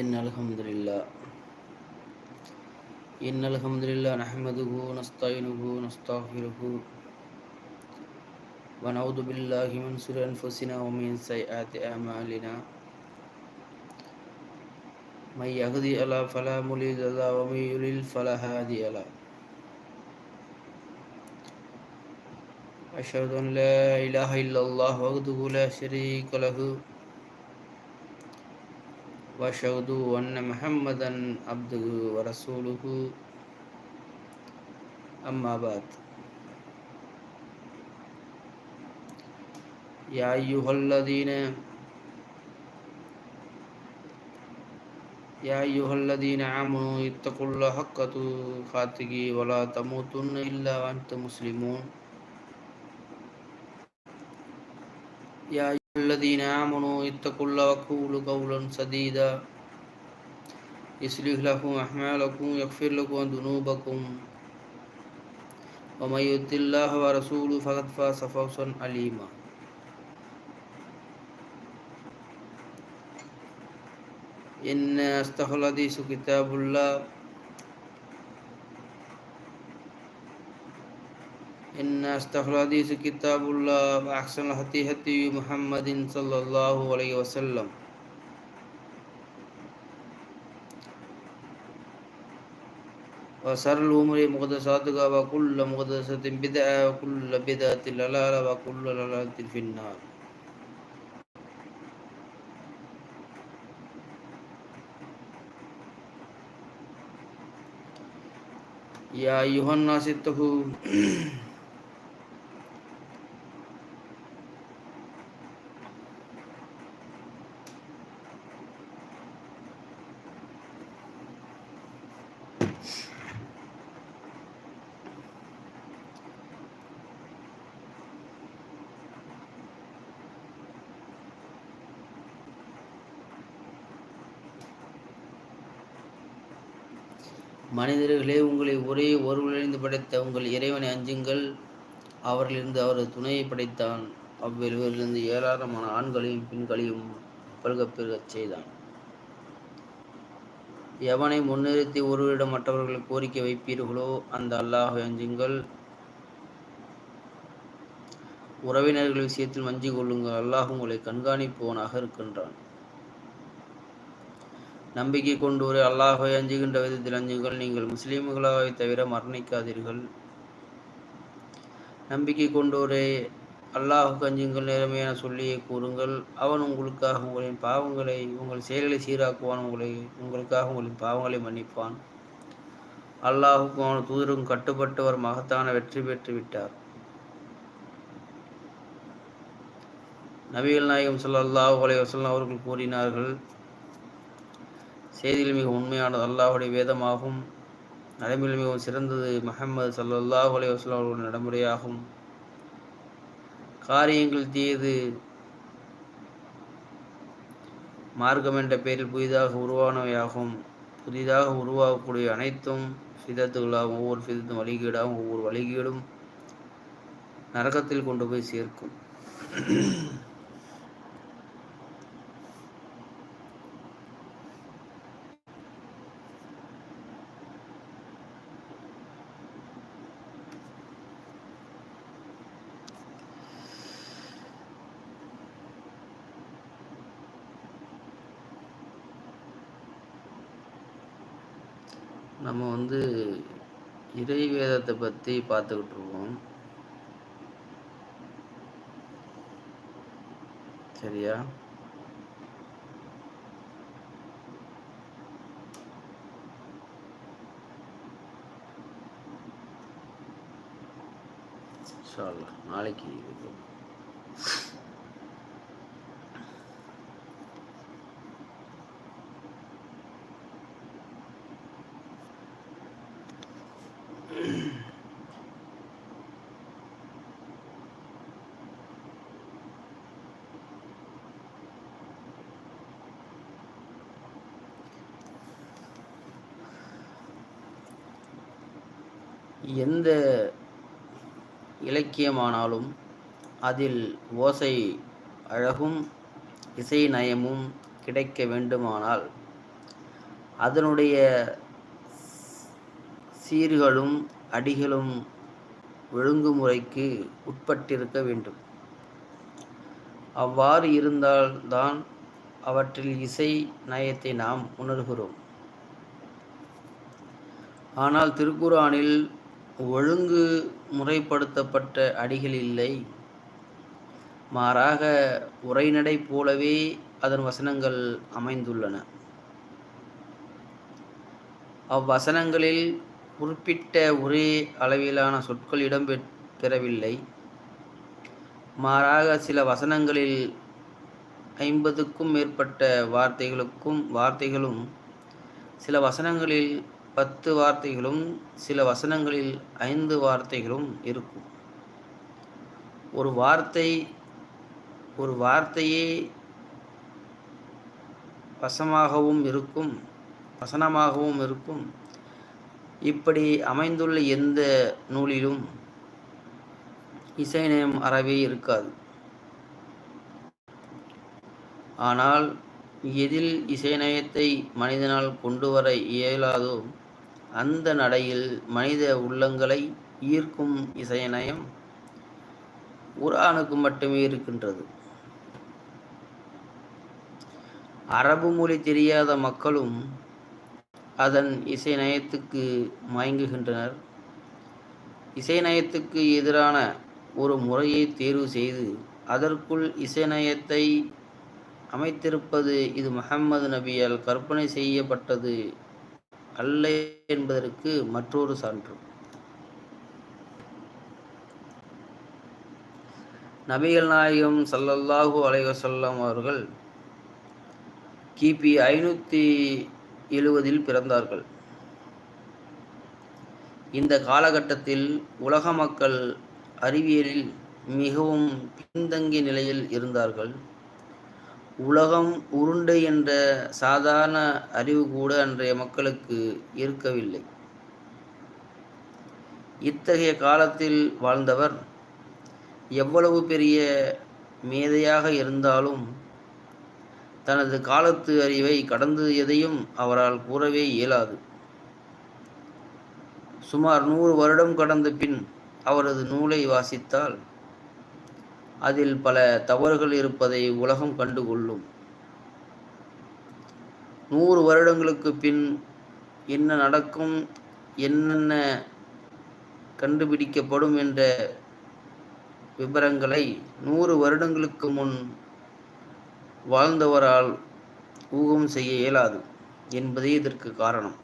إن الحمد لله إن الحمد لله نحمده ونستعينه ونستغفره ونعوذ بالله من شرور أنفسنا ومن سيئات أعمالنا من يهدي الله فلا مضل له ومن يضلل فلا هادي له أشهد أن لا إله إلا الله وحده لا شريك له وأشهد أن محمدا عبده ورسوله أما بعد يا أيها الذين يا أيها الذين آمنوا اتقوا الله حق تقاته ولا تموتن إلا وأنتم مسلمون يا أيها الذين آمنوا اتقوا الله وقولوا قولا سديدا. يصلح لكم أعمالكم يغفر لكم ذنوبكم. ومن يطع الله ورسوله فقد فاز فوزا عليما إن الحديث كتاب الله إن أصدق الحديث كتاب الله وأحسن الهدي هدي محمد صلى الله عليه وسلم. وشر الأمور محدثاتها وكل محدثة بدعة وكل بدعة ضلالة وكل ضلالة في النار. يا أيها الناس اتقوا. மனிதர்களே உங்களை ஒரே ஒருவரிலிருந்து படைத்த உங்கள் இறைவனை அஞ்சுங்கள். அவரிலிருந்து அவரது துணையை படைத்தான். அவ்விருவரிலிருந்து ஏராளமான ஆண்களையும் பெண்களையும் பல்கப்பெருகச் செய்தான். எவனை முன்னிறுத்தி ஒருவரிடம் மற்றவர்கள் கோரிக்கை வைப்பீர்களோ அந்த அல்லாஹை அஞ்சுங்கள். உறவினர்கள் விஷயத்தில் மஞ்சி கொள்ளுங்கள் அல்லாஹ் உங்களை கண்காணிப்பவனாக இருக்கின்றான். நம்பிக்கை கொண்டோரை அல்லாஹை அஞ்சுகின்ற விதத்தில் அஞ்சுங்கள். நீங்கள் முஸ்லீம்களாக தவிர மரணிக்காதீர்கள். நம்பிக்கை கொண்டோரே அல்லாஹுக்கு அஞ்சுங்கள் நேர்மையான சொல்லியை கூறுங்கள். அவன் உங்களுக்காக உங்களின் பாவங்களை உங்கள் செயல்களை சீராக்குவான். உங்களை உங்களுக்காக உங்களின் பாவங்களை மன்னிப்பான். அல்லாஹுக்கும் அவன் தூதருக்கும் கட்டுப்பட்டவர் மகத்தான வெற்றி பெற்று விட்டார். நபிகள் நாயகம் ஸல்லல்லாஹு அலைஹி வசல்லாம் அவர்கள் கூறினார்கள் செய்தியில் மிக உண்மையானது அல்லாஹுடைய வேதமாகும். நடைமுறையில் மிகவும் சிறந்தது மஹம்மது சல்லாஹ் அலைஹி வஸல்லம் அவர்களின் நடைமுறையாகும். காரியங்கள் தீயது. மார்க்கம் என்ற பெயரில் புதிதாக உருவானவையாகும். புதிதாக உருவாகக்கூடிய அனைத்தும் சிதத்துகளாகும் ஒவ்வொரு சிதத்தும் வழிகீடாகும் ஒவ்வொரு வழிகீடும் நரகத்தில் கொண்டு போய் சேர்க்கும் நம்ம வந்து இறை வேதத்தை பற்றி பார்த்துக்கிட்டு இருக்கோம் சரியா நாளைக்கு இருக்கும் முக்கியமானாலும் அதில் ஓசை அழகும் இசை நயமும் கிடைக்க வேண்டுமானால் அதனுடைய சீர்களும் அடிகளும் ஒழுங்குமுறைக்கு உட்பட்டிருக்க வேண்டும். அவ்வாறு இருந்தால்தான் அவற்றில் இசை நயத்தை நாம் உணர்கிறோம். ஆனால் திருக்குறானில் ஒழுங்கு முறைப்படுத்தப்பட்ட அடிகள் இல்லை. மாறாக உரைநடை போலவே அதன் வசனங்கள் அமைந்துள்ளன. அவ்வசனங்களில் குறிப்பிட்ட ஒரே அளவிலான சொற்கள் இடம்பெறவில்லை. மாறாக சில வசனங்களில் ஐம்பதுக்கும் மேற்பட்ட வார்த்தைகளுக்கும் வார்த்தைகளும் சில வசனங்களில் பத்து வார்த்தைகளும் சில வசனங்களில் ஐந்து வார்த்தைகளும் இருக்கும். ஒரு வார்த்தை ஒரு வார்த்தையே வசமாகவும் இருக்கும் வசனமாகவும் இருக்கும். இப்படி அமைந்துள்ள எந்த நூலிலும் இசைநயம் அறவே இருக்காது. ஆனால் எதில் இசைநயத்தை மனிதனால் கொண்டு வர இயலாதோ அந்த நடையில் மனித உள்ளங்களை ஈர்க்கும் இசைநயம் குரானுக்கு மட்டுமே இருக்கின்றது. அரபு மொழி தெரியாத மக்களும் அதன் இசை நயத்துக்கு மயங்குகின்றனர். இசை நயத்துக்கு எதிரான ஒரு முறையை தேர்வு செய்து அதற்குள் இசை நயத்தை அமைத்திருப்பது இது முகம்மது நபியால் கற்பனை செய்யப்பட்டது அல்ல என்பதற்கு மற்றொரு சான்று. நபிகள் நாயகம் சல்லல்லாஹூ அலைவசல்லம் அவர்கள் கிபி ஐநூற்றி எழுவதில் பிறந்தார்கள். இந்த காலகட்டத்தில் உலக மக்கள் அறிவியலில் மிகவும் பின்தங்கிய நிலையில் இருந்தார்கள். உலகம் உருண்டை என்ற சாதாரண அறிவு கூட அன்றைய மக்களுக்கு இருக்கவில்லை. இத்தகைய காலத்தில் வாழ்ந்தவர் எவ்வளவு பெரிய மேதையாக இருந்தாலும் தனது காலத்து அறிவை கடந்து எதையும் அவரால் கூறவே இயலாது. சுமார் நூறு வருடம் கடந்த பின் அவரது நூலை வாசித்தால் அதில் பல தவறுகள் இருப்பதை உலகம் கண்டுகொள்ளும். நூறு வருடங்களுக்கு பின் என்ன நடக்கும் என்னென்ன கண்டுபிடிக்கப்படும் என்ற விவரங்களை நூறு வருடங்களுக்கு முன் வாழ்ந்தவரால் ஊகம் செய்ய இயலாது என்பதே இதற்கு காரணம்.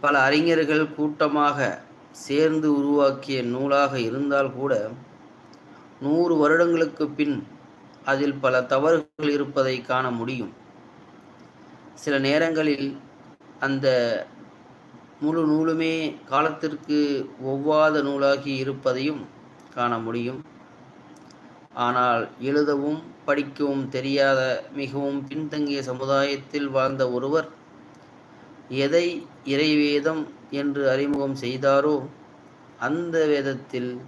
பல அறிஞர்கள் கூட்டமாக சேர்ந்து உருவாக்கிய நூலாக இருந்தால் கூட நூறு வருடங்களுக்கு பின் அதில் பல தவறுகள் இருப்பதை காண முடியும். சில நேரங்களில் அந்த முழு நூலுமே காலத்திற்கு ஒவ்வாத நூலாகி இருப்பதையும் காண முடியும். ஆனால் எழுதவும் படிக்கவும் தெரியாத மிகவும் பின்தங்கிய சமுதாயத்தில் வாழ்ந்த ஒருவர் எதை இறைவேதம் என்று அறிமுகம் செய்தாரோ? அந்த வேதத்தில்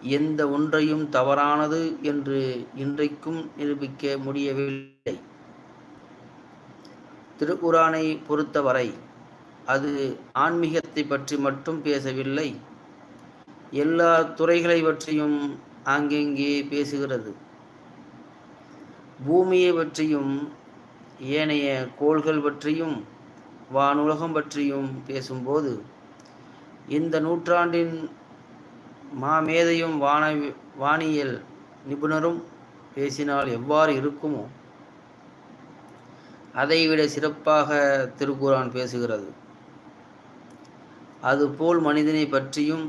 எந்த ஒன்றையும் தவறானது என்று இன்றைக்கும் நிரூபிக்க முடியவில்லை. திருக்குரானை பொறுத்தவரை அது ஆன்மீகத்தை பற்றி மட்டும் பேசவில்லை. எல்லா துறைகளை பற்றியும் ஆங்கெங்கே பேசுகிறது? பூமியை பற்றியும் ஏனைய கோள்கள் பற்றியும் வானுலகம் பற்றியும் பேசும்போது இந்த நூற்றாண்டின் மாமேதையும் வான வானியல் நிபுணரும் பேசினால் எவ்வாறு இருக்குமோ அதைவிட சிறப்பாக திருக்குறான் பேசுகிறது. அதுபோல் மனிதனை பற்றியும்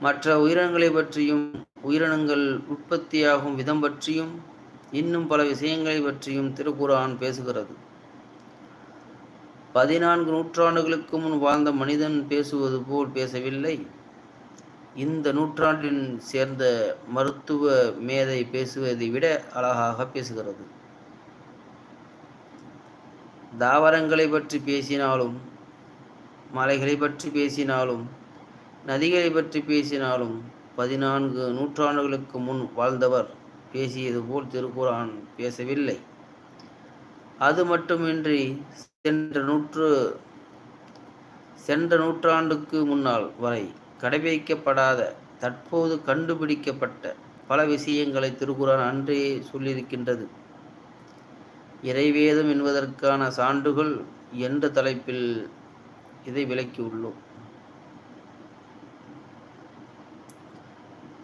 மற்ற உயிரினங்களை பற்றியும் உயிரினங்கள் உற்பத்தியாகும் விதம் பற்றியும் இன்னும் பல விஷயங்களை பற்றியும் திருக்குரான் பேசுகிறது. பதினான்கு நூற்றாண்டுகளுக்கு முன் வாழ்ந்த மனிதன் பேசுவது போல் பேசவில்லை. இந்த நூற்றாண்டின் சேர்ந்த மருத்துவ மேதை பேசுவதை விட அழகாக பேசுகிறது. தாவரங்களை பற்றி பேசினாலும் மலைகளை பற்றி பேசினாலும் நதிகளை பற்றி பேசினாலும் பதினான்கு நூற்றாண்டுகளுக்கு முன் வாழ்ந்தவர் பேசியது போல் திருக்குரான் பேசவில்லை. அது மட்டுமின்றி சென்ற நூற்று சென்ற நூற்றாண்டுக்கு முன்னால் வரை கடைபிடிக்கப்படாத தற்போது கண்டுபிடிக்கப்பட்ட பல விஷயங்களை திருக்குறான் அன்றே சொல்லியிருக்கின்றது. இறைவேதம் என்பதற்கான சான்றுகள் என்ற தலைப்பில் இதை விளக்கியுள்ளோம்.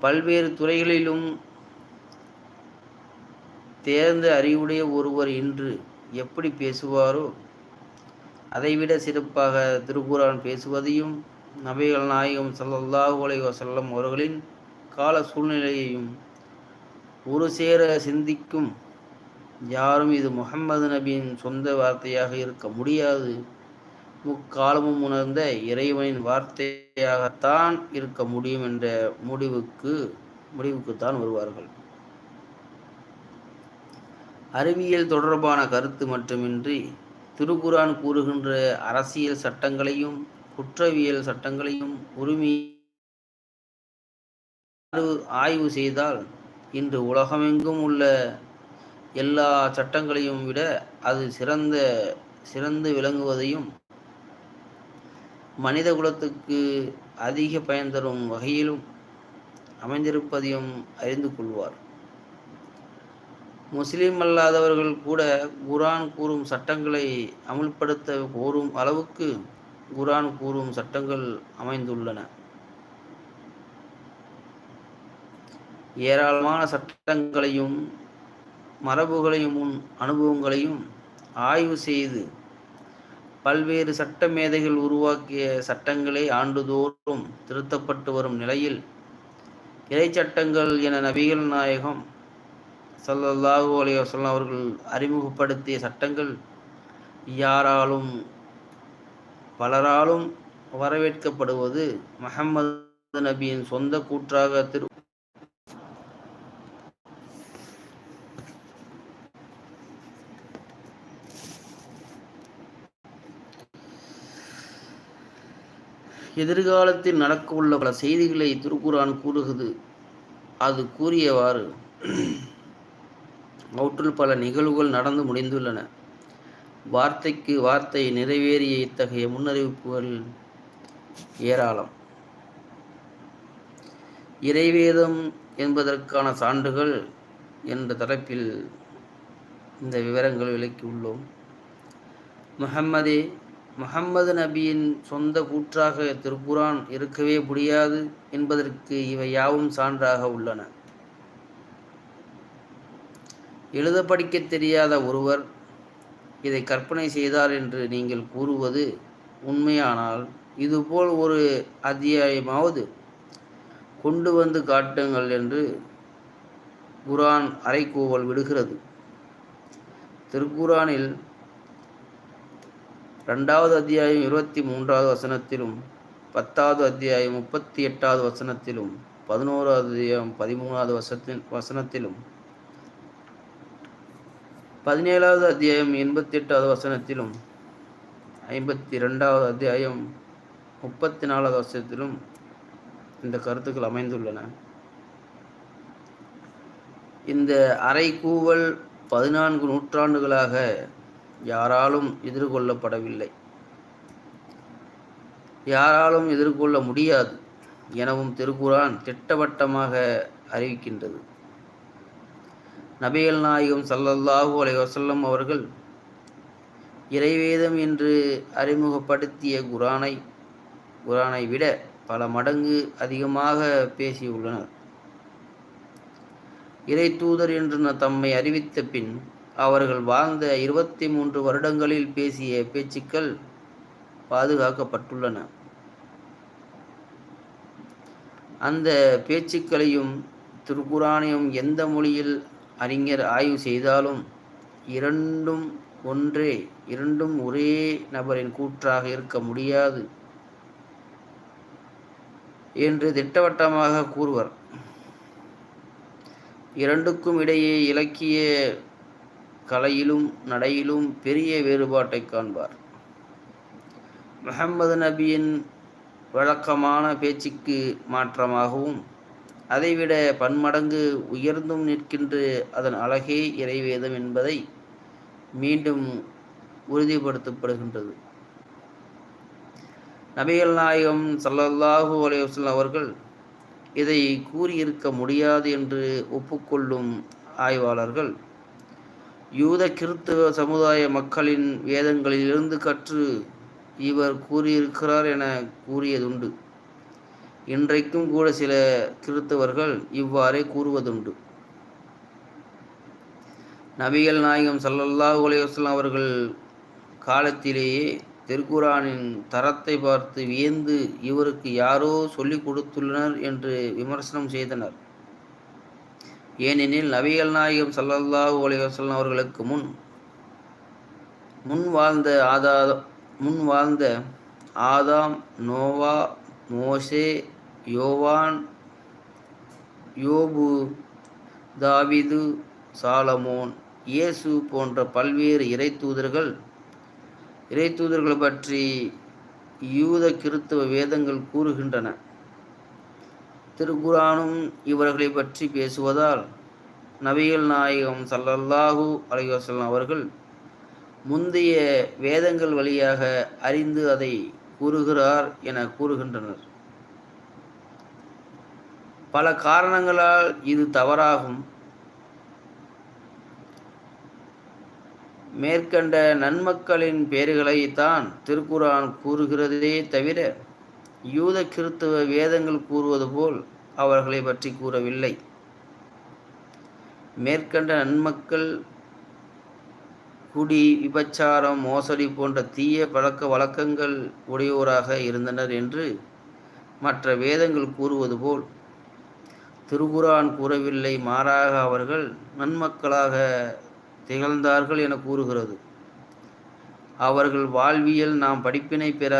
பல்வேறு துறைகளிலும் தேர்ந்த அறிவுடைய ஒருவர் இன்று எப்படி பேசுவாரோ அதைவிட சிறப்பாக திருக்குறான் பேசுவதையும் நபிகள் நாயகம் சல்லல்லாஹு அலைஹி வஸல்லம் அவர்களின் கால சூழ்நிலையையும் ஒரு சேர சிந்திக்கும் யாரும் இது முகம்மது நபியின் சொந்த வார்த்தையாக இருக்க முடியாது. முக்காலமும் உணர்ந்த இறைவனின் வார்த்தையாகத்தான் இருக்க முடியும் என்ற முடிவுக்கு முடிவுக்குத்தான் வருவார்கள். அறிவியல் தொடர்பான கருத்து மட்டுமின்றி திருக்குரான் கூறுகின்ற அரசியல் சட்டங்களையும் குற்றவியல் சட்டங்களையும் உரிமை ஆய்வு செய்தால் இன்று உலகமெங்கும் உள்ள எல்லா சட்டங்களையும் விட அது சிறந்த சிறந்து விளங்குவதையும் மனித குலத்துக்கு அதிக பயன் தரும் வகையிலும் அமைந்திருப்பதையும் அறிந்து கொள்வார். முஸ்லீம் அல்லாதவர்கள் கூட குரான் கூறும் சட்டங்களை அமுல்படுத்த கோரும் அளவுக்கு குரான் கூறும் சட்டங்கள் அமைந்துள்ளன. ஏராளமான சட்டங்களையும் மரபுகளையும் அனுபவங்களையும் ஆய்வு செய்து பல்வேறு சட்ட மேதைகள் உருவாக்கிய சட்டங்களே ஆண்டுதோறும் திருத்தப்பட்டு வரும் நிலையில் இறை சட்டங்கள் என நபிகள் நாயகம் சல்லல்லாஹு அலைய வசல்லாம் அவர்கள் அறிமுகப்படுத்திய சட்டங்கள் யாராலும் பலராலும் வரவேற்கப்படுவது மஹம்மது நபியின் சொந்த கூற்றாக திரு எதிர்காலத்தில் நடக்க உள்ள பல செய்திகளை திருக்குரான் கூறுகிறது. அது கூறியவாறு அவற்றுள் பல நிகழ்வுகள் நடந்து முடிந்துள்ளன. வார்த்தைக்கு வார்த்தை நிறைவேறிய இத்தகைய முன்னறிவிப்புகள் ஏராளம். இறைவேதம் என்பதற்கான சான்றுகள் என்ற தரப்பில் இந்த விவரங்கள் விளக்கியுள்ளோம் முஹம்மதே முகம்மது நபியின் சொந்த கூற்றாக திருக்குரான் இருக்கவே முடியாது என்பதற்கு இவை யாவும் சான்றாக உள்ளன. எழுத படிக்க தெரியாத ஒருவர் இதை கற்பனை செய்தார் என்று நீங்கள் கூறுவது உண்மையானால் இதுபோல் ஒரு அத்தியாயமாவது கொண்டு வந்து காட்டுங்கள் என்று குரான் அரைக்கூவல் விடுகிறது. திருக்குரானில் ரெண்டாவது அத்தியாயம் இருபத்தி மூன்றாவது வசனத்திலும் பத்தாவது அத்தியாயம் முப்பத்தி எட்டாவது வசனத்திலும் பதினோராவது அத்தியாயம் பதிமூணாவது வசத்தின் வசனத்திலும் பதினேழாவது அத்தியாயம் எண்பத்தி எட்டாவது வசனத்திலும் ஐம்பத்தி ரெண்டாவது அத்தியாயம் முப்பத்தி நாலாவது வசனத்திலும் இந்த கருத்துக்கள் அமைந்துள்ளன. இந்த அரை கூவல் பதினான்கு நூற்றாண்டுகளாக யாராலும் எதிர்கொள்ளப்படவில்லை. யாராலும் எதிர்கொள்ள முடியாது எனவும் திருக்குரான் திட்டவட்டமாக அறிவிக்கின்றது. நபிகள் நாயகம் சல்லல்லாஹூ அலை வசல்லம் அவர்கள் இறைவேதம் என்று அறிமுகப்படுத்திய குரானை குரானை விட பல மடங்கு அதிகமாக பேசியுள்ளனர். இறை தூதர் என்று தம்மை அறிவித்த பின் அவர்கள் வாழ்ந்த இருபத்தி மூன்று வருடங்களில் பேசிய பேச்சுக்கள் பாதுகாக்கப்பட்டுள்ளன. அந்த பேச்சுக்களையும் திருக்குறானையும் எந்த மொழியில் அறிஞர் ஆய்வு செய்தாலும் இரண்டும் ஒன்றே இரண்டும் ஒரே நபரின் கூற்றாக இருக்க முடியாது என்று திட்டவட்டமாக கூறுவர். இரண்டுக்கும் இடையே இலக்கிய கலையிலும் நடையிலும் பெரிய வேறுபாட்டை காண்பார். முகமது நபியின் வழக்கமான பேச்சுக்கு மாற்றமாகவும் அதைவிட பன்மடங்கு உயர்ந்தும் நிற்கின்ற அதன் அழகே இறைவேதம் என்பதை மீண்டும் உறுதிப்படுத்தப்படுகின்றது. நபிகள் நாயகம் சல்லல்லாஹூ அலையுஸ்லாம் அவர்கள் இதை கூறியிருக்க முடியாது என்று ஒப்புக்கொள்ளும் ஆய்வாளர்கள் யூத கிறித்துவ சமுதாய மக்களின் வேதங்களிலிருந்து கற்று இவர் கூறியிருக்கிறார் என கூறியதுண்டு. இன்றைக்கும் கூட சில கிறித்தவர்கள் இவ்வாறே கூறுவதுண்டு. நபிகள் நாயகம் சல்லல்லாஹு அலையுஸ்லாம் அவர்கள் காலத்திலேயே திருக்குரானின் தரத்தை பார்த்து வியந்து இவருக்கு யாரோ சொல்லிக் கொடுத்துள்ளனர் என்று விமர்சனம் செய்தனர். ஏனெனில் நபிகள் நாயகம் சல்லல்லாஹு அலைவசல்லம் அவர்களுக்கு முன் முன் வாழ்ந்த ஆதா முன் வாழ்ந்த ஆதாம் நோவா மோசே யோவான் யோபு தாவிது சாலமோன் இயேசு போன்ற பல்வேறு இறை தூதர்கள் இறை தூதர்களை பற்றி யூத கிறித்துவ வேதங்கள் கூறுகின்றன. திருக்குறானும் இவர்களை பற்றி பேசுவதால் நபிகள் நாயகம் சல்லல்லாஹூ அலைவாசல்லாம் அவர்கள் முந்தைய வேதங்கள் வழியாக அறிந்து அதை கூறுகிறார் என கூறுகின்றனர். பல காரணங்களால் இது தவறாகும். மேற்கண்ட நன்மக்களின் பெயர்களை தான் திருக்குரான் கூறுகிறதே தவிர யூத கிறித்துவ வேதங்கள் கூறுவது போல் அவர்களை பற்றி கூறவில்லை. மேற்கண்ட நன்மக்கள் குடி விபச்சாரம் மோசடி போன்ற தீய பழக்க வழக்கங்கள் உடையோராக இருந்தனர் என்று மற்ற வேதங்கள் கூறுவது போல் திருக்குரான் கூறவில்லை மாறாக அவர்கள் நன்மக்களாக திகழ்ந்தார்கள் என கூறுகிறது. அவர்கள் வாழ்வியல் நாம் படிப்பினை பெற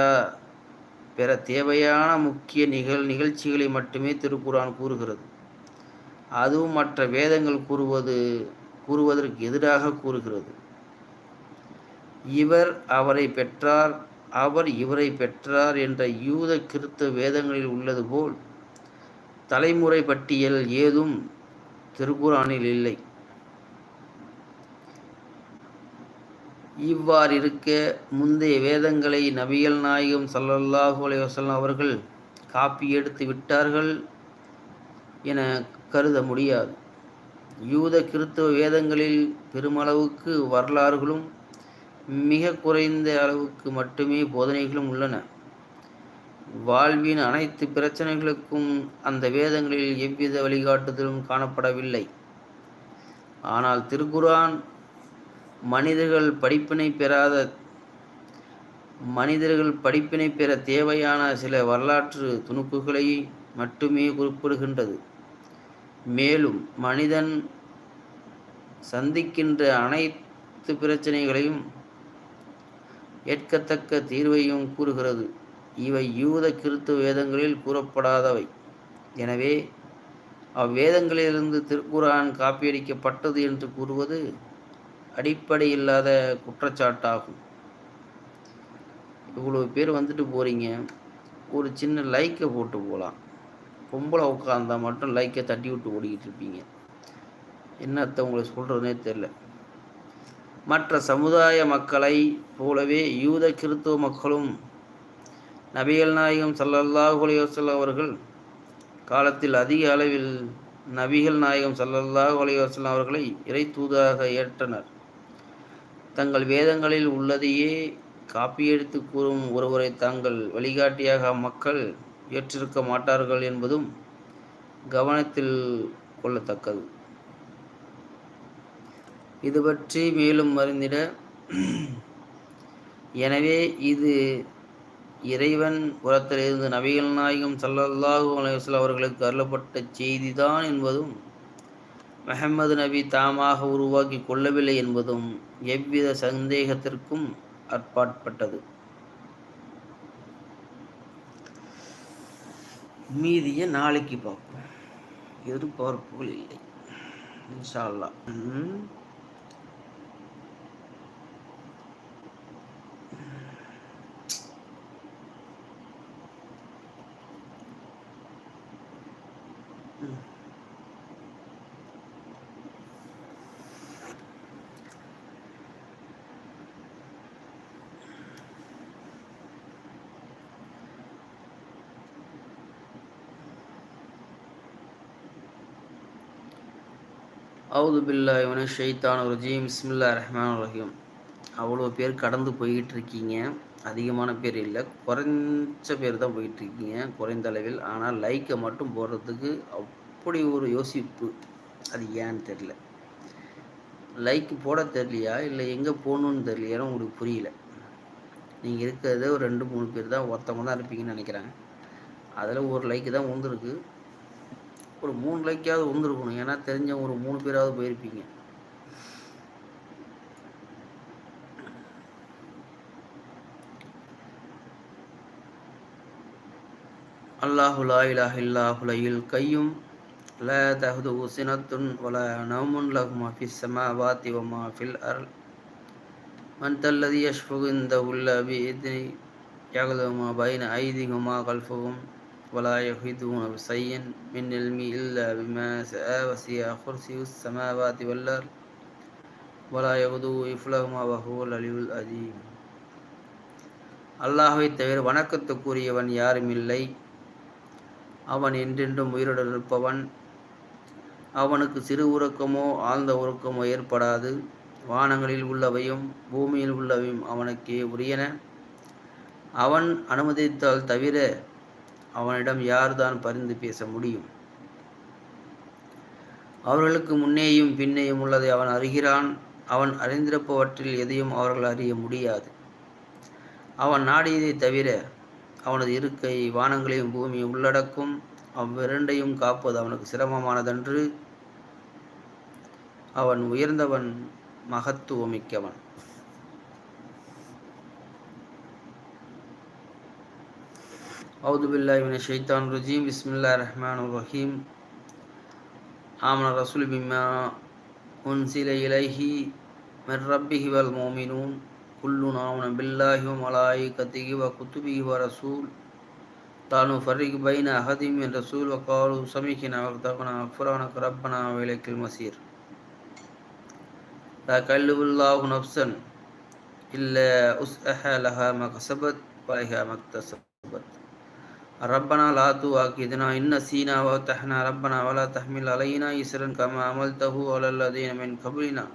பெற தேவையான முக்கிய நிகழ் நிகழ்ச்சிகளை மட்டுமே திருக்குரான் கூறுகிறது. அதுவும் மற்ற வேதங்கள் கூறுவது கூறுவதற்கு எதிராக கூறுகிறது. இவர் அவரை பெற்றார் அவர் இவரை பெற்றார் என்ற யூத கிறித்த வேதங்களில் உள்ளது போல் தலைமுறை பட்டியல் ஏதும் திருக்குறானில் இல்லை. இவ்வாறிருக்க முந்தைய வேதங்களை நபிகள் நாயகம் சல்லல்லாஹு அலைவசல்லாம் அவர்கள் காப்பி எடுத்து விட்டார்கள் என கருத முடியாது. யூத கிறித்துவ வேதங்களில் பெருமளவுக்கு வரலாறுகளும் மிக குறைந்த அளவுக்கு மட்டுமே போதனைகளும் உள்ளன. வாழ்வின் அனைத்து பிரச்சனைகளுக்கும் அந்த வேதங்களில் எவ்வித வழிகாட்டுதலும் காணப்படவில்லை. ஆனால் திருக்குரான் மனிதர்கள் படிப்பினை பெறாத மனிதர்கள் படிப்பினை பெற தேவையான சில வரலாற்று துணுக்குகளை மட்டுமே குறிப்பிடுகின்றது. மேலும் மனிதன் சந்திக்கின்ற அனைத்து பிரச்சனைகளையும் ஏற்கத்தக்க தீர்வையும் கூறுகிறது. இவை யூத கிறித்துவ வேதங்களில் கூறப்படாதவை. எனவே அவ்வேதங்களிலிருந்து திருக்குரான் காப்பியடிக்கப்பட்டது என்று கூறுவது அடிப்படை இல்லாத குற்றச்சாட்டாகும். இவ்வளோ பேர் வந்துட்டு போகிறீங்க ஒரு சின்ன லைக்கை போட்டு போகலாம் பொம்பளை உட்காந்தா மட்டும் லைக்கை தட்டி விட்டு ஓடிக்கிட்டு இருப்பீங்க. என்னத்தை உங்களுக்கு சொல்கிறதுனே தெரில மற்ற சமுதாய மக்களை போலவே யூத கிறித்துவ மக்களும் நபிகள் நாயகம் சல்லல்லாஹு அலைவசல்லம் அவர்கள் காலத்தில் அதிக அளவில் நபிகள் நாயகம் சல்லல்லாஹு அலைவசல்லம் அவர்களை இறை தூதாக ஏற்றனர். தங்கள் வேதங்களில் உள்ளதையே காப்பியெடுத்து கூறும் ஒருவரை தாங்கள் வழிகாட்டியாக மக்கள் ஏற்றிருக்க மாட்டார்கள் என்பதும் கவனத்தில் கொள்ளத்தக்கது. இது பற்றி மேலும் மருந்திட எனவே இது இறைவன் புறத்திலிருந்து நபிகள் நாயகம் சல்லல்லாஹு அலைவசல் அவர்களுக்கு அருளப்பட்ட செய்திதான் என்பதும் மெஹம்மது நபி தாமாக உருவாக்கி கொள்ளவில்லை என்பதும் எவ்வித சந்தேகத்திற்கும் அற்பாட்பட்டது மீதிய நாளைக்கு பார்ப்போம். எதிர்பார்ப்புகள் இல்லை. இன்ஷா அல்லா அவுது பில்லா இவனு ஷெய்தான் ஜீம் பிஸ்மில்லா ரஹ்மான் ரஹீம். அவ்வளோ பேர் கடந்து போய்கிட்டு இருக்கீங்க அதிகமான பேர் இல்லை. குறைஞ்ச பேர் தான் போயிட்டுருக்கீங்க. குறைந்த அளவில். ஆனால் லைக்கை மட்டும் போடுறதுக்கு அப்படி ஒரு யோசிப்பு. அது ஏன்னு தெரில லைக் போட தெரியலையா? இல்லை எங்கே போகணுன்னு தெரியலையான்னு உங்களுக்கு புரியல. நீங்கள் இருக்கிறதே ஒரு ரெண்டு மூணு பேர் தான். ஒருத்தவங்க தான் இருப்பீங்கன்னு நினைக்கிறாங்க அதில் ஒரு லைக்கு தான் வந்துருக்கு ஒரு மூணு லைக்காவது வந்துருக்கணும் ஏன்னா தெரிஞ்ச ஒரு மூணு பேராவது போயிருப்பீங்க அல்லாஹு லா இலாஹ இல்லாஹுலையில் கையும் لا تهده سنة ولا نوم له ما في السماوات وما في الأرض من ذا الذي يشفع عنده إلا بإذنه يعلم ما بين أيديهم وما خلفهم ولا يحيطون بشيء من علمه إلا بما شاء وسع كرسيه السماوات والأرض ولا يغدو إفلهما وهو العلي العظيم அல்லாஹை தவிர வணக்கத்துக்குரியவன் யாரும் இல்லை அவன் என்றென்றும் உயிருடன் இருப்பவன் அவனுக்கு சிறு உறக்கமோ ஆழ்ந்த உறக்கமோ ஏற்படாது வானங்களில் உள்ளவையும் பூமியில் உள்ளவையும் அவனுக்கே உரியன அவன் அனுமதித்தால் தவிர அவனிடம் யார்தான் பரிந்து பேச முடியும்? அவர்களுக்கு முன்னேயும் பின்னேயும் உள்ளதை அவன் அறிகிறான். அவன் அறிந்திருப்பவற்றில் எதையும் அவர்கள் அறிய முடியாது. அவன் நாடியதை தவிர அவனது இருக்கை வானங்களையும் பூமியை உள்ளடக்கும். அவ்விரண்டையும் காப்பது அவனுக்கு சிரமமானதன்று. அவன் உயர்ந்தவன் மகத்துவமிக்கவன். أعوذ بالله من الشيطان الرجيم. بسم الله الرحمن الرحيم. آمن الرسول بما أنزل إليه من ربه والمؤمنون. كلنا آمن بالله وملائكته وكتبه ورسول. لا نفرق بين أحد من رسول وقالوا سمعنا وأطعنا غفرانك ربنا وإليك المصير. لا يكلف الله نفسا إلا أسأها لها ما كسبت وعليها ما اكتسبت. ربنا لا تؤاخذنا إن نسينا وأتحنا ربنا ولا تحمل علينا إسرا كما عملته على الذين من قبلنا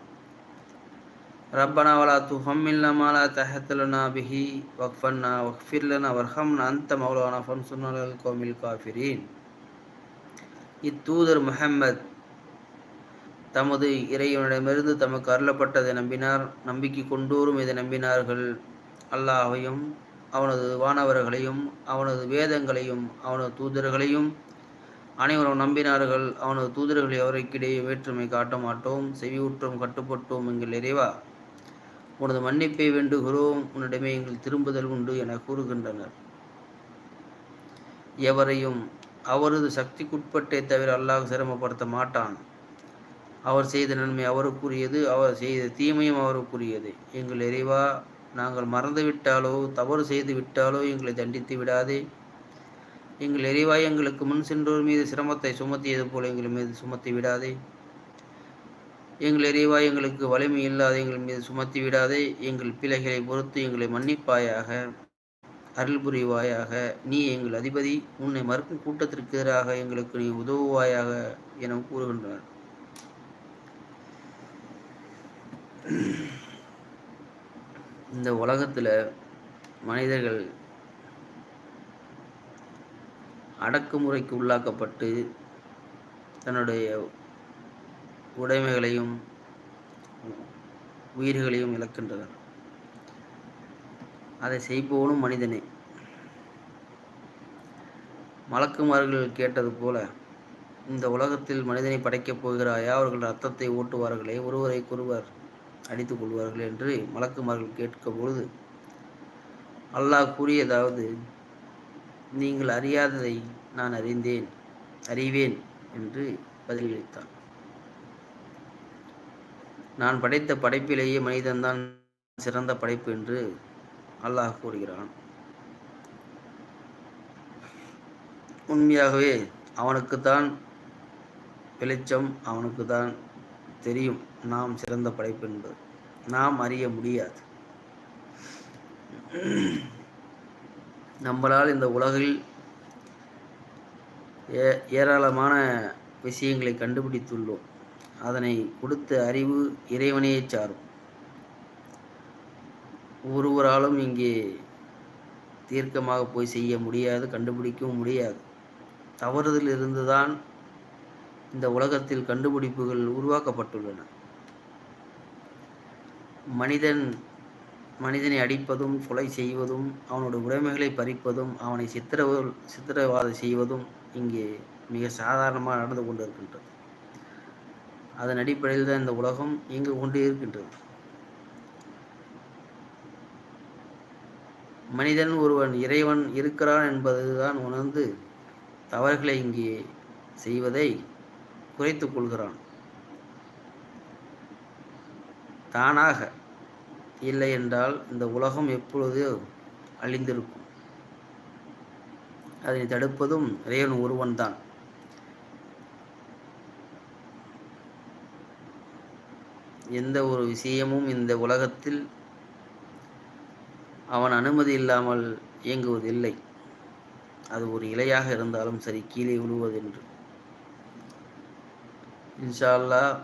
ربنا ولا تحملنا ما لا تحت لنا به واغفرنا واغفر لنا وارحمنا أنت مولانا فانصرنا على القوم الكافرين இத்தூதர் முஹம்மத் தமது இறைவனிடமிருந்து தமக்கு அருளப்பட்டதை நம்பினார் நம்பிக்கை கொண்டோரும் இதை நம்பினார்கள் அல்லாஹையும் அவனது வானவர்களையும் அவனது வேதங்களையும் அவனது தூதர்களையும் அனைவரும் நம்பினார்கள். அவனது தூதர்களை அவருக்கிடையே வேற்றுமை காட்ட மாட்டோம் செவியூற்றம் கட்டுப்பட்டோம் எங்கள் இறைவா. உனது மன்னிப்பை வேண்டுகிறோம் உன்னிடமே எங்கள் திரும்புதல் உண்டு என கூறுகின்றனர். எவரையும் அவரது சக்திக்குட்பட்டே தவிர அல்லாஹ் சிரமப்படுத்த மாட்டான். அவர் செய்த நன்மை அவருக்குரியது அவர் செய்த தீமையும் அவருக்குரியது. எங்கள் இறைவா நாங்கள் மறந்துவிட்டாலோ தவறு செய்து விட்டாலோ எங்களை தண்டித்து விடாதே. எங்கள் எரிவாய் எங்களுக்கு முன் சென்றோர் மீது சிரமத்தை சுமத்தியது போல எங்கள் மீது சுமத்தி விடாதே. எங்கள் எரிவாய் எங்களுக்கு வலிமை இல்லாத எங்கள் மீது சுமத்தி விடாதே. எங்கள் பிழைகளை பொறுத்து எங்களை மன்னிப்பாயாக அருள் புரிவாயாக. நீ எங்கள் அதிபதி உன்னை மறுக்கும் கூட்டத்திற்கு எதிராக எங்களுக்கு நீ உதவுவாயாக என கூறுகின்றனர். இந்த உலகத்தில் மனிதர்கள் அடக்குமுறைக்கு உள்ளாக்கப்பட்டு தன்னுடைய உடைமைகளையும் உயிர்களையும் இழக்கின்றனர். அதை செய்பவனும் மனிதனே. மலக்குமார்கள் கேட்டது போல இந்த உலகத்தில் மனிதனை படைக்கப் போகிறாயா? அவர்கள் ரத்தத்தை ஓட்டுவார்களே ஒருவரைக்கொருவர் அடித்துக் கொள்வார்கள் என்று மலக்குமார்கள் கேட்க பொழுது அல்லாஹ் கூறியதாவது நீங்கள் அறியாததை நான் அறிந்தேன் அறிவேன் என்று பதிலளித்தான். நான் படைத்த படைப்பிலேயே மனிதன்தான் சிறந்த படைப்பு என்று அல்லாஹ் கூறுகிறான். உண்மையாகவே அவனுக்குத்தான் வெளிச்சம் அவனுக்கு தான் தெரியும். நாம் சிறந்த படைப்பு என்பது. நாம் அறிய முடியாது. நம்மளால் இந்த உலகில் ஏ ஏராளமான விஷயங்களை கண்டுபிடித்துள்ளோம். அதனை கொடுத்த அறிவு இறைவனையே சாரும். ஒருவராலும் இங்கே தீர்க்கமாக போய் செய்ய முடியாது கண்டுபிடிக்கவும் முடியாது. தவறுதல் இருந்துதான் இந்த உலகத்தில் கண்டுபிடிப்புகள் உருவாக்கப்பட்டுள்ளன. மனிதன் மனிதனை அடிப்பதும் கொலை செய்வதும் அவனுடைய உடைமைகளை பறிப்பதும் அவனை சித்திர சித்திரவாதம் செய்வதும் இங்கே மிக சாதாரணமாக நடந்து கொண்டிருக்கின்றது. அதன் அடிப்படையில் தான் இந்த உலகம் இயங்கு கொண்டே இருக்கின்றது. மனிதன் ஒருவன் இறைவன் இருக்கிறான் என்பதுதான் உணர்ந்து தவறுகளை இங்கே செய்வதை குறைத்து கொள்கிறான். தானாக இல்லை என்றால் இந்த உலகம் எப்பொழுது அழிந்திருக்கும்? அதனை தடுப்பதும் இறைவன் ஒருவன் தான். எந்த ஒரு விஷயமும் இந்த உலகத்தில் அவன் அனுமதி இல்லாமல் இயங்குவதில்லை. அது ஒரு இலையாக இருந்தாலும் சரி கீழே விழுவதென்று. இன்ஷால்லா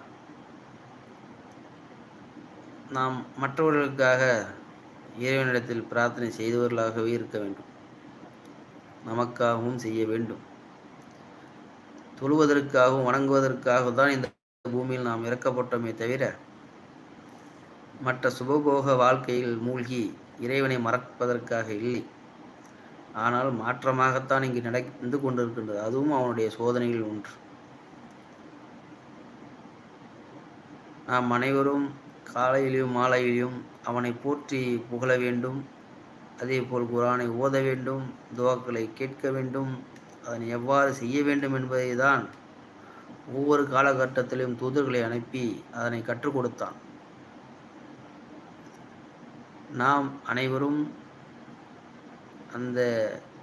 நாம் மற்றவர்களுக்காக இறைவனிடத்தில் பிரார்த்தனை செய்தவர்களாகவே இருக்க வேண்டும். நமக்காகவும் செய்ய வேண்டும். தொழுவதற்காகவும் வணங்குவதற்காக தான் இந்த பூமியில் நாம் இறக்கப்பட்டோமே தவிர மற்ற சுபபோக வாழ்க்கையில் மூழ்கி இறைவனை மறப்பதற்காக இல்லை. ஆனால் மாற்றமாகத்தான் இங்கு நடந்து கொண்டிருக்கின்றது. அதுவும் அவனுடைய சோதனைகள் ஒன்று. நாம் அனைவரும் காலையிலும் மாலையிலும் அவனை போற்றி புகழ வேண்டும். அதேபோல் குரானை ஓத வேண்டும் துவாக்களை கேட்க வேண்டும் அதனை எவ்வாறு செய்ய வேண்டும் என்பதை தான் ஒவ்வொரு காலகட்டத்திலும் தூதர்களை அனுப்பி அதனை கற்றுக் கொடுத்தான். நாம் அனைவரும் அந்த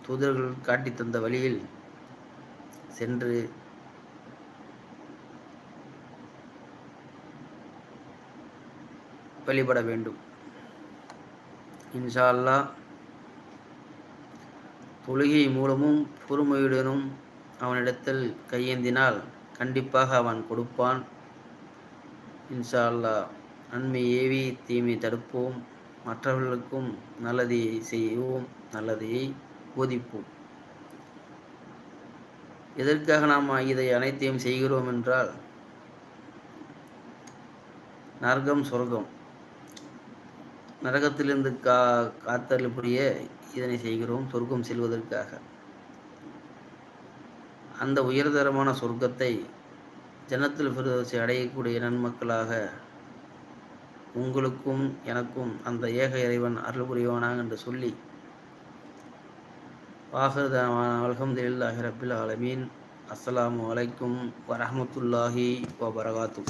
தூதர்கள் காட்டி தந்த வழியில் சென்று வழிபட வேண்டும். இன்ஷா அல்லா தொழுகை மூலமும் பொறுமையுடனும் அவனிடத்தில் கையேந்தினால் கண்டிப்பாக அவன் கொடுப்பான். இன்ஷா அல்லா நன்மை ஏவி தீமை தடுப்போம். மற்றவர்களுக்கும் நல்லதை செய்வோம் நல்லதையை போதிப்போம். எதற்காக நாம் இதை அனைத்தையும் செய்கிறோம் என்றால் நரகம் சொர்க்கம். நரகத்திலிருந்து கா காத்தலுடைய இதனை செய்கிறோம் சொர்க்கம் செல்வதற்காக. அந்த உயர்தரமான சொர்க்கத்தை ஜனத்தில் பிரதோசி அடையக்கூடிய நன்மக்களாக உங்களுக்கும் எனக்கும் அந்த ஏக இறைவன் அருள் புரிவானாக என்று சொல்லி வாஹர்தான அலமதுல்லாஹி ரபில் ஆலமீன். அஸ்லாம் வலைக்கும் வரமத்துல்லாஹி வபரகாத்து